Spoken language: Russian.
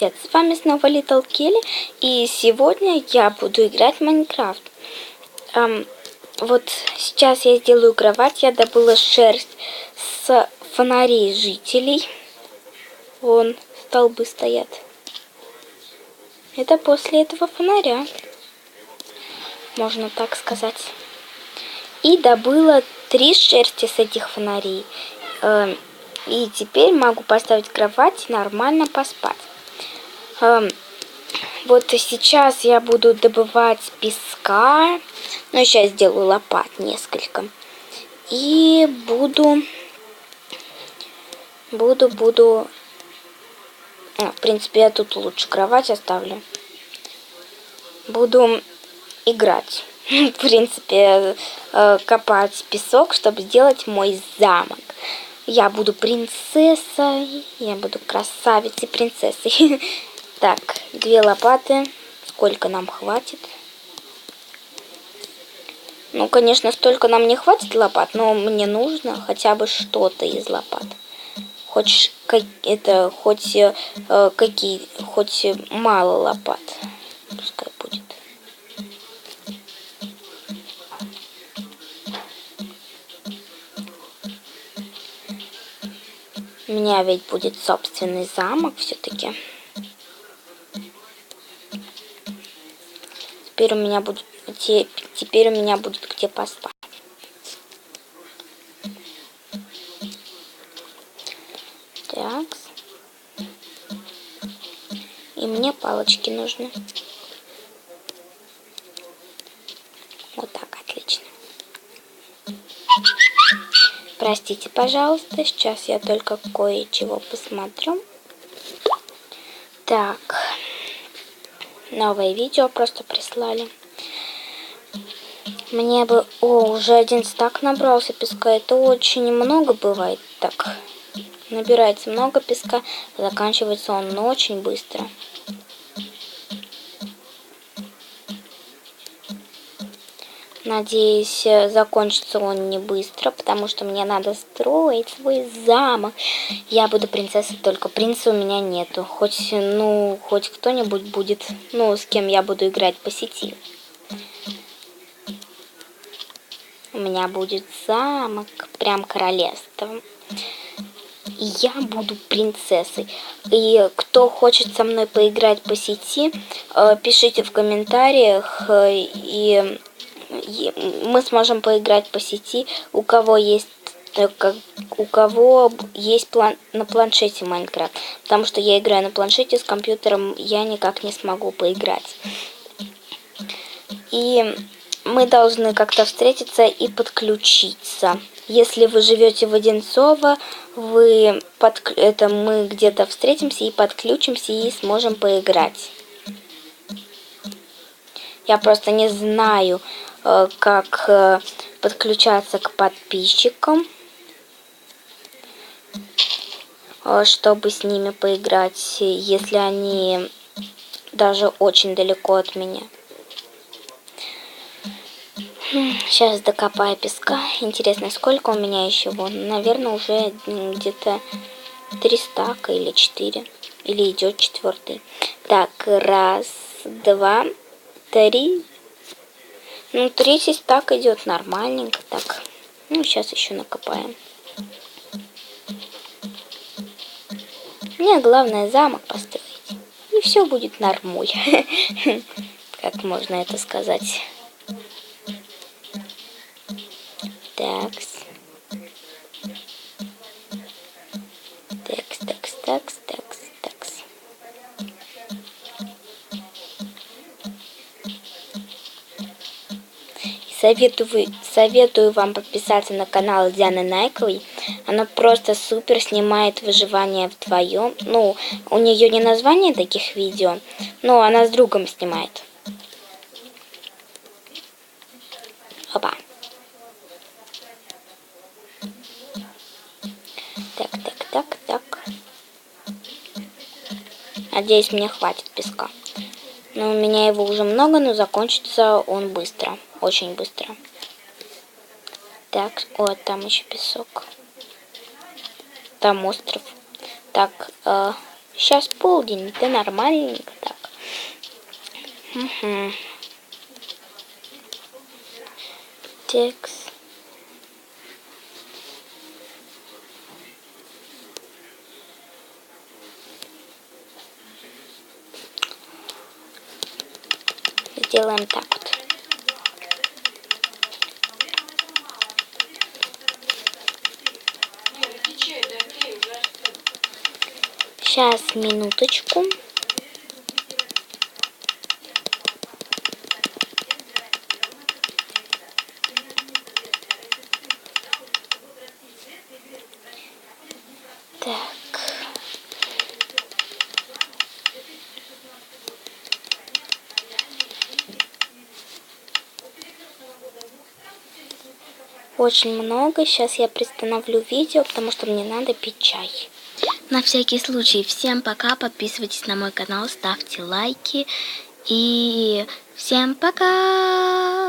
привет! С вами снова Little Kelly, и сегодня я буду играть в Майнкрафт. Эм, вот сейчас я сделаю кровать, я добыла шерсть с фонарей жителей. Вон столбы стоят. Это после этого фонаря, можно так сказать. И добыла три шерсти с этих фонарей. Эм, и теперь могу поставить кровать и нормально поспать. Эм, вот сейчас я буду добывать песка. Ну, сейчас сделаю лопат несколько. И буду... Буду, буду... А, в принципе, я тут лучше кровать оставлю. Буду играть. В принципе, э, копать песок, чтобы сделать мой замок. Я буду принцессой. Я буду красавицей принцессой. Так, две лопаты. Сколько нам хватит? Ну, конечно, столько нам не хватит лопат, но мне нужно хотя бы что-то из лопат. Хоть как, это хоть э, какие, хоть мало лопат. Пускай будет. У меня ведь будет собственный замок все-таки. Теперь у меня будет теперь у меня будет где поспать. Так. И мне палочки нужны. Вот так, отлично. Простите, пожалуйста, сейчас я только кое-чего посмотрю. Так, новое видео просто прислали. Мне бы... О, уже один стак набрался песка. Это очень много бывает так. Набирается много песка, заканчивается он очень быстро. Надеюсь, э, закончится он не быстро, потому что мне надо строить свой замок. Я буду принцессой, только принца у меня нету. Хоть, ну, хоть кто-нибудь будет, ну, с кем я буду играть по сети. У меня будет замок, прям королевство. И я буду принцессой. И кто хочет со мной поиграть по сети, э, пишите в комментариях, э, и мы сможем поиграть по сети. У кого есть э, у кого есть план на планшете Майнкрафт. Потому что я играю на планшете с компьютером, я никак не смогу поиграть. И мы должны как-то встретиться и подключиться. Если вы живете в Одинцово, вы под... это мы где-то встретимся и подключимся и сможем поиграть. Я просто не знаю, как э, подключаться к подписчикам, э, чтобы с ними поиграть, если они даже очень далеко от меня. Сейчас докопаю песка. Интересно, сколько у меня еще? Вон, наверное, уже где-то три стака или четыре. Или идет четвертый. Так, раз, два, три, ну, третий стак идет нормальненько так. Ну, сейчас еще накопаем. Мне главное замок построить. И все будет нормуль. Как можно это сказать? Такс. Советую, советую вам подписаться на канал Дианы Найковой. Она просто супер снимает выживание вдвоем. Ну, у нее не название таких видео, но она с другом снимает. Опа. Так, так, так, так. Надеюсь, мне хватит песка. Но у меня его уже много, но закончится он быстро очень быстро. Так, о, там еще песок. Там остров. Так, э, Сейчас полдень, это нормальненько так. Угу. Текст. Сделаем так вот. Сейчас, минуточку. Так. Очень много. Сейчас я приостановлю видео, потому что мне надо пить чай. На всякий случай, всем пока. Подписывайтесь на мой канал, ставьте лайки. И всем пока!